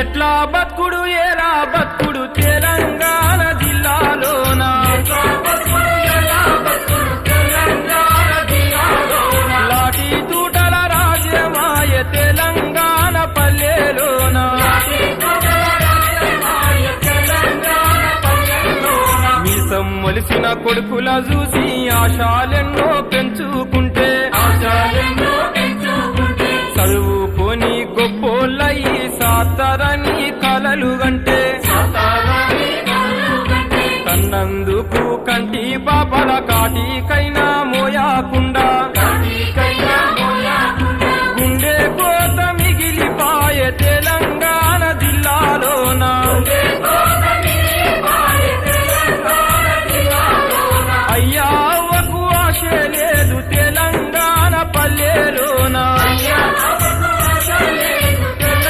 ఎట్లా బతుకుడు ఏరా బతుకుడు తెలంగాణ జిల్లాలోనా? లాఠీ తూటల రాజ్యమాయ తెలంగాణ పల్లెలోన? మీసం మొలిసిన కొడుకుల చూసి ఆశాలెన్నో పెంచుకుంటే సాతరణి కలలు గంటే కన్నందుకు కంటి పాపల కాటికైనా మోయాకు